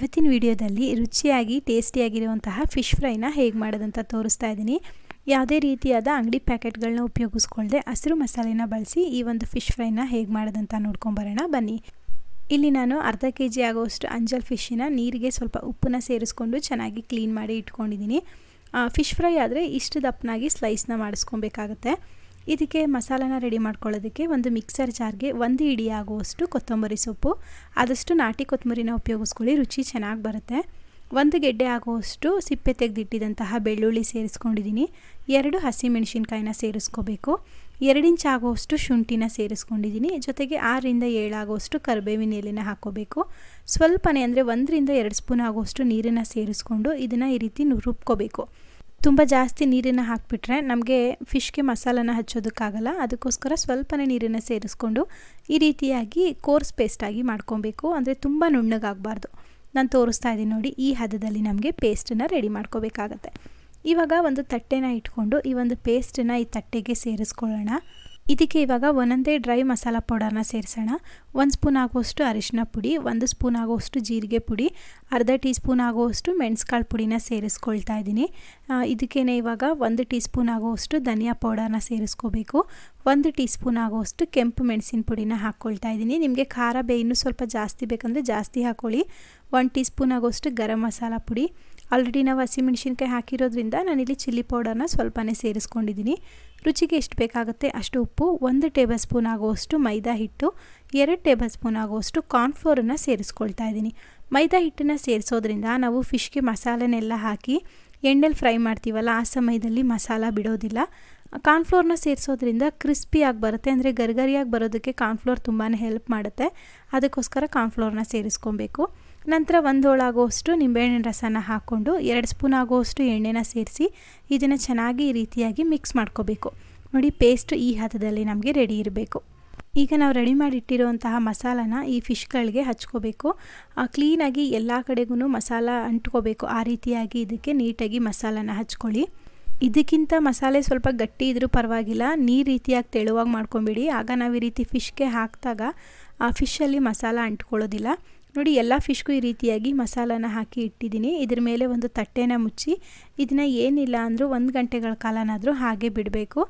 ಇವತ್ತಿನ ವಿಡಿಯೋದಲ್ಲಿ ರುಚಿಯಾಗಿ, ಟೇಸ್ಟಿಯಾಗಿರುವಂತಹ ಫಿಶ್ ಫ್ರೈನ ಹೇಗೆ ಮಾಡೋದಂತ ತೋರಿಸ್ತಾ ಇದ್ದೀನಿ. ಯಾವುದೇ ರೀತಿಯಾದ ಅಂಗಡಿ ಪ್ಯಾಕೆಟ್ಗಳನ್ನ ಉಪಯೋಗಿಸ್ಕೊಳ್ಳದೆ ಹಸಿರು ಮಸಾಲೆನ ಬಳಸಿ ಈ ಒಂದು ಫಿಶ್ ಫ್ರೈನ ಹೇಗೆ ಮಾಡೋದಂತ ನೋಡ್ಕೊಂಬರೋಣ ಬನ್ನಿ. ಇಲ್ಲಿ ನಾನು ಅರ್ಧ ಕೆ ಜಿ ಆಗೋಷ್ಟು ಅಂಜಲ್ ಫಿಶ್ಶಿನ ನೀರಿಗೆ ಸ್ವಲ್ಪ ಉಪ್ಪನ್ನ ಸೇರಿಸ್ಕೊಂಡು ಚೆನ್ನಾಗಿ ಕ್ಲೀನ್ ಮಾಡಿ ಇಟ್ಕೊಂಡಿದ್ದೀನಿ. ಫಿಶ್ ಫ್ರೈ ಆದರೆ ಇಷ್ಟು ದಪ್ಪನಾಗಿ ಸ್ಲೈಸ್ನ ಮಾಡಿಸ್ಕೊಬೇಕಾಗತ್ತೆ. ಇದಕ್ಕೆ ಮಸಾಲಾನ ರೆಡಿ ಮಾಡ್ಕೊಳ್ಳೋದಕ್ಕೆ ಒಂದು ಮಿಕ್ಸರ್ ಜಾರ್ಗೆ ಒಂದು ಇಡಿ ಆಗುವಷ್ಟು ಕೊತ್ತಂಬರಿ ಸೊಪ್ಪು, ಆದಷ್ಟು ನಾಟಿ ಕೊತ್ತಂಬರಿನ ಉಪಯೋಗಿಸ್ಕೊಳ್ಳಿ, ರುಚಿ ಚೆನ್ನಾಗಿ ಬರುತ್ತೆ. ಒಂದು ಗೆಡ್ಡೆ ಆಗುವಷ್ಟು ಸಿಪ್ಪೆ ತೆಗೆದಿಟ್ಟಿದಂತಹ ಬೆಳ್ಳುಳ್ಳಿ ಸೇರಿಸ್ಕೊಂಡಿದ್ದೀನಿ. ಎರಡು ಹಸಿಮೆಣಸಿನ್ಕಾಯಿನ ಸೇರಿಸ್ಕೋಬೇಕು. ಎರಡು ಇಂಚ್ ಆಗುವಷ್ಟು ಶುಂಠಿನ ಸೇರಿಸ್ಕೊಂಡಿದ್ದೀನಿ. ಜೊತೆಗೆ ಆರರಿಂದ ಏಳಾಗುವಷ್ಟು ಕರಿಬೇವಿನ ಎಲೆನ ಹಾಕೋಬೇಕು ಸ್ವಲ್ಪನೇ ಅಂದರೆ ಒಂದರಿಂದ ಎರಡು ಸ್ಪೂನ್ ಆಗುವಷ್ಟು ನೀರನ್ನು ಸೇರಿಸ್ಕೊಂಡು ಇದನ್ನು ಈ ರೀತಿ ರುಬ್ಕೋಬೇಕು. ತುಂಬ ಜಾಸ್ತಿ ನೀರನ್ನು ಹಾಕಿಬಿಟ್ರೆ ನಮಗೆ ಫಿಶ್ಗೆ ಮಸಾಲನ ಹಚ್ಚೋದಕ್ಕಾಗಲ್ಲ. ಅದಕ್ಕೋಸ್ಕರ ಸ್ವಲ್ಪನೇ ನೀರನ್ನು ಸೇರಿಸ್ಕೊಂಡು ಈ ರೀತಿಯಾಗಿ ಕೋರ್ಸ್ ಪೇಸ್ಟಾಗಿ ಮಾಡ್ಕೊಬೇಕು. ಅಂದರೆ ತುಂಬ ನುಣ್ಣಗಾಗಬಾರ್ದು. ನಾನು ತೋರಿಸ್ತಾ ಇದ್ದೀನಿ ನೋಡಿ, ಈ ಹದದಲ್ಲಿ ನಮಗೆ ಪೇಸ್ಟನ್ನು ರೆಡಿ ಮಾಡ್ಕೋಬೇಕಾಗತ್ತೆ. ಇವಾಗ ಒಂದು ತಟ್ಟೆನ ಇಟ್ಕೊಂಡು ಈ ಒಂದು ಪೇಸ್ಟನ್ನು ಈ ತಟ್ಟೆಗೆ ಸೇರಿಸ್ಕೊಳ್ಳೋಣ. ಇದಕ್ಕೆ ಇವಾಗ ಒಂದೊಂದೇ ಡ್ರೈ ಮಸಾಲ ಪೌಡರ್ನ ಸೇರಿಸೋಣ. ಒಂದು ಸ್ಪೂನ್ ಆಗುವಷ್ಟು ಅರಿಶಿನ ಪುಡಿ, ಒಂದು ಸ್ಪೂನ್ ಆಗುವಷ್ಟು ಜೀರಿಗೆ ಪುಡಿ, ಅರ್ಧ ಟೀ ಸ್ಪೂನ್ ಆಗುವಷ್ಟು ಮೆಣಸ್ಕಾಳು ಪುಡಿನ ಸೇರಿಸ್ಕೊಳ್ತಾ ಇದ್ದೀನಿ. ಇದಕ್ಕೇನೆ ಇವಾಗ ಒಂದು ಟೀ ಸ್ಪೂನ್ ಆಗುವಷ್ಟು ಧನಿಯಾ ಪೌಡರ್ನ ಸೇರಿಸ್ಕೋಬೇಕು. ಒಂದು ಟೀ ಸ್ಪೂನ್ ಆಗೋಷ್ಟು ಕೆಂಪು ಮೆಣಸಿನ ಪುಡಿನ ಹಾಕ್ಕೊಳ್ತಾ ಇದ್ದೀನಿ. ನಿಮಗೆ ಖಾರ ಬೇ ಇನ್ನೂ ಸ್ವಲ್ಪ ಜಾಸ್ತಿ ಬೇಕಂದರೆ ಜಾಸ್ತಿ ಹಾಕ್ಕೊಳ್ಳಿ ಒಂದು ಟೀ ಸ್ಪೂನ್ ಆಗೋಷ್ಟು ಗರಂ ಮಸಾಲ ಪುಡಿ. ಆಲ್ರೆಡಿ ನಾವು ಹಸಿಮೆಣಸಿನ್ಕಾಯಿ ಹಾಕಿರೋದ್ರಿಂದ ನಾನಿಲ್ಲಿ ಚಿಲ್ಲಿ ಪೌಡರ್ನ ಸ್ವಲ್ಪನೇ ಸೇರಿಸ್ಕೊಂಡಿದ್ದೀನಿ. ರುಚಿಗೆ ಎಷ್ಟು ಬೇಕಾಗುತ್ತೆ ಅಷ್ಟು ಉಪ್ಪು. ಒಂದು ಟೇಬಲ್ ಸ್ಪೂನ್ ಆಗುವಷ್ಟು ಮೈದಾ ಹಿಟ್ಟು. ಎರಡು ಟೇಬಲ್ ಸ್ಪೂನ್ ಆಗುವಷ್ಟು ಕಾರ್ನ್ಫ್ಲೋರನ್ನು ಸೇರಿಸ್ಕೊಳ್ತಾ ಇದ್ದೀನಿ. ಮೈದಾ ಹಿಟ್ಟನ್ನು ಸೇರಿಸೋದ್ರಿಂದ ನಾವು ಫಿಶ್ಗೆ ಮಸಾಲೆನೆಲ್ಲ ಹಾಕಿ ಎಣ್ಣೆಲಿ ಫ್ರೈ ಮಾಡ್ತೀವಲ್ಲ, ಆ ಸಮಯದಲ್ಲಿ ಮಸಾಲ ಬಿಡೋದಿಲ್ಲ. ಕಾರ್ನ್ಫ್ಲೋರ್ನ ಸೇರಿಸೋದ್ರಿಂದ ಕ್ರಿಸ್ಪಿಯಾಗಿ ಬರುತ್ತೆ. ಅಂದರೆ ಗರ್ಗರಿಯಾಗಿ ಬರೋದಕ್ಕೆ ಕಾರ್ನ್ಫ್ಲೋರ್ ತುಂಬಾ ಹೆಲ್ಪ್ ಮಾಡುತ್ತೆ. ಅದಕ್ಕೋಸ್ಕರ ಕಾರ್ನ್ಫ್ಲೋರ್ನ ಸೇರಿಸ್ಕೊಬೇಕು. ನಂತರ ಒಂದು ಹೋಳಾಗುವಷ್ಟು ನಿಂಬೆಹಣ್ಣಿನ ರಸನ ಹಾಕ್ಕೊಂಡು ಎರಡು ಸ್ಪೂನ್ ಆಗುವಷ್ಟು ಎಣ್ಣೆನ ಸೇರಿಸಿ ಇದನ್ನು ಚೆನ್ನಾಗಿ ಈ ರೀತಿಯಾಗಿ ಮಿಕ್ಸ್ ಮಾಡ್ಕೋಬೇಕು. ನೋಡಿ, ಪೇಸ್ಟ್ ಈ ಹದದಲ್ಲಿ ನಮಗೆ ರೆಡಿ ಇರಬೇಕು. ಈಗ ನಾವು ರೆಡಿ ಮಾಡಿಟ್ಟಿರುವಂತಹ ಮಸಾಲನ ಈ ಫಿಶ್ಗಳಿಗೆ ಹಚ್ಕೋಬೇಕು. ಕ್ಲೀನಾಗಿ ಎಲ್ಲ ಕಡೆಗೂ ಮಸಾಲ ಅಂಟ್ಕೋಬೇಕು. ಆ ರೀತಿಯಾಗಿ ಇದಕ್ಕೆ ನೀಟಾಗಿ ಮಸಾಲಾನ ಹಚ್ಕೊಳ್ಳಿ. ಇದಕ್ಕಿಂತ ಮಸಾಲೆ ಸ್ವಲ್ಪ ಗಟ್ಟಿ ಇದ್ದರೂ ಪರವಾಗಿಲ್ಲ. ನೀರು ರೀತಿಯಾಗಿ ತೆಳುವಾಗಿ ಮಾಡ್ಕೊಂಬಿಡಿ. ಆಗ ನಾವು ಈ ರೀತಿ ಫಿಶ್ಗೆ ಹಾಕಿದಾಗ ಆ ಫಿಶಲ್ಲಿ ಮಸಾಲ ಅಂಟ್ಕೊಳ್ಳೋದಿಲ್ಲ. ನೋಡಿ, ಎಲ್ಲ ಫಿಶ್ಗೂ ಈ ರೀತಿಯಾಗಿ ಮಸಾಲಾನ ಹಾಕಿ ಇಟ್ಟಿದ್ದೀನಿ. ಇದ್ರ ಮೇಲೆ ಒಂದು ತಟ್ಟೆನ ಮುಚ್ಚಿ ಇದನ್ನ ಏನಿಲ್ಲ ಅಂದರೂ ಒಂದು ಗಂಟೆಗಳ ಕಾಲನಾದರೂ ಹಾಗೆ ಬಿಡಬೇಕು.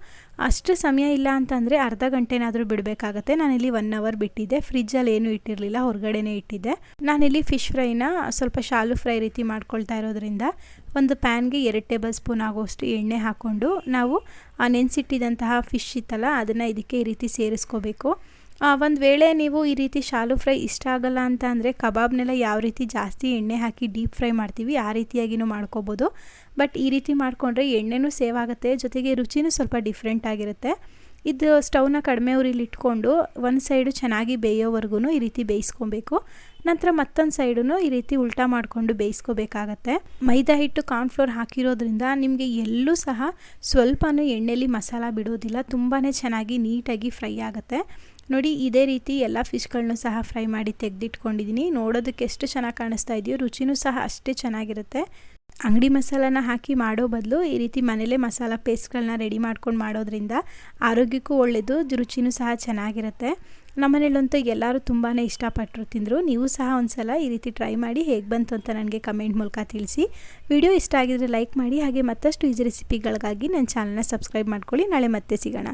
ಅಷ್ಟು ಸಮಯ ಇಲ್ಲ ಅಂತಂದರೆ ಅರ್ಧ ಗಂಟೆನಾದರೂ ಬಿಡಬೇಕಾಗತ್ತೆ. ನಾನಿಲ್ಲಿ ಒನ್ ಅವರ್ ಬಿಟ್ಟಿದ್ದೆ. ಫ್ರಿಜ್ಜಲ್ಲಿ ಏನೂ ಇಟ್ಟಿರಲಿಲ್ಲ, ಹೊರಗಡೆನೇ ಇಟ್ಟಿದ್ದೆ. ನಾನಿಲ್ಲಿ ಫಿಶ್ ಫ್ರೈನ ಸ್ವಲ್ಪ ಶಾಲು ಫ್ರೈ ರೀತಿ ಮಾಡ್ಕೊಳ್ತಾ ಇರೋದ್ರಿಂದ ಒಂದು ಪ್ಯಾನ್ಗೆ ಎರಡು ಟೇಬಲ್ ಸ್ಪೂನ್ ಆಗೋಷ್ಟು ಎಣ್ಣೆ ಹಾಕ್ಕೊಂಡು ನಾವು ನೆನೆಸಿಟ್ಟಿದಂತಹ ಫಿಶ್ ಇತ್ತಲ್ಲ, ಅದನ್ನು ಇದಕ್ಕೆ ಈ ರೀತಿ ಸೇರಿಸ್ಕೋಬೇಕು. ಒಂದು ವೇಳೆ ನೀವು ಈ ರೀತಿ ಶಾಲು ಫ್ರೈ ಇಷ್ಟ ಆಗಲ್ಲ ಅಂತ ಅಂದರೆ ಕಬಾಬ್ನೆಲ್ಲ ಯಾವ ರೀತಿ ಜಾಸ್ತಿ ಎಣ್ಣೆ ಹಾಕಿ ಡೀಪ್ ಫ್ರೈ ಮಾಡ್ತೀವಿ, ಆ ರೀತಿಯಾಗಿನೂ ಮಾಡ್ಕೋಬೋದು. ಬಟ್ ಈ ರೀತಿ ಮಾಡಿಕೊಂಡ್ರೆ ಎಣ್ಣೆನೂ ಸೇವ್ ಆಗುತ್ತೆ, ಜೊತೆಗೆ ರುಚಿನೂ ಸ್ವಲ್ಪ ಡಿಫ್ರೆಂಟ್ ಆಗಿರುತ್ತೆ. ಇದು ಸ್ಟವ್ನ ಕಡಿಮೆ ಉರಿಲಿಟ್ಕೊಂಡು ಒಂದು ಸೈಡು ಚೆನ್ನಾಗಿ ಬೇಯೋವರೆಗೂ ಈ ರೀತಿ ಬೇಯಿಸ್ಕೊಬೇಕು. ನಂತರ ಮತ್ತೊಂದು ಸೈಡು ಈ ರೀತಿ ಉಲ್ಟಾ ಮಾಡಿಕೊಂಡು ಬೇಯಿಸ್ಕೋಬೇಕಾಗತ್ತೆ. ಮೈದಾ ಹಿಟ್ಟು ಕಾರ್ನ್ಫ್ಲೋರ್ ಹಾಕಿರೋದ್ರಿಂದ ನಿಮಗೆ ಎಲ್ಲೂ ಸಹ ಸ್ವಲ್ಪನೂ ಎಣ್ಣೆಲಿ ಮಸಾಲ ಬಿಡೋದಿಲ್ಲ ತುಂಬಾ ಚೆನ್ನಾಗಿ ನೀಟಾಗಿ ಫ್ರೈ ಆಗುತ್ತೆ. ನೋಡಿ, ಇದೇ ರೀತಿ ಎಲ್ಲ ಫಿಶ್ಗಳನ್ನು ಸಹ ಫ್ರೈ ಮಾಡಿ ತೆಗೆದಿಟ್ಕೊಂಡಿದ್ದೀನಿ ನೋಡೋದಕ್ಕೆ ಎಷ್ಟು ಚೆನ್ನಾಗಿ ಕಾಣಿಸ್ತಾ ಇದೆಯೋ, ರುಚಿನೂ ಸಹ ಅಷ್ಟೇ ಚೆನ್ನಾಗಿರುತ್ತೆ. ಅಂಗಡಿ ಮಸಾಲಾನ ಹಾಕಿ ಮಾಡೋ ಬದಲು ಈ ರೀತಿ ಮನೇಲೇ ಮಸಾಲ ಪೇಸ್ಟ್ಗಳನ್ನ ರೆಡಿ ಮಾಡ್ಕೊಂಡು ಮಾಡೋದ್ರಿಂದ ಆರೋಗ್ಯಕ್ಕೂ ಒಳ್ಳೆಯದು ರುಚಿನೂ ಸಹ ಚೆನ್ನಾಗಿರುತ್ತೆ. ನಮ್ಮನೇಲಂತೂ ಎಲ್ಲರೂ ತುಂಬಾ ಇಷ್ಟಪಟ್ಟರು ತಿಂದರು. ನೀವು ಸಹ ಒಂದ್ಸಲ ಈ ರೀತಿ ಟ್ರೈ ಮಾಡಿ ಹೇಗೆ ಬಂತು ಅಂತ ನನಗೆ ಕಮೆಂಟ್ ಮೂಲಕ ತಿಳಿಸಿ. ವಿಡಿಯೋ ಇಷ್ಟ ಆಗಿದ್ರೆ ಲೈಕ್ ಮಾಡಿ, ಹಾಗೆ ಮತ್ತಷ್ಟು ಈಜಿ ರೆಸಿಪಿಗಳಿಗಾಗಿ ನನ್ನ ಚಾನಲ್ನ ಸಬ್ಸ್ಕ್ರೈಬ್ ಮಾಡ್ಕೊಳ್ಳಿ. ನಾಳೆ ಮತ್ತೆ ಸಿಗೋಣ.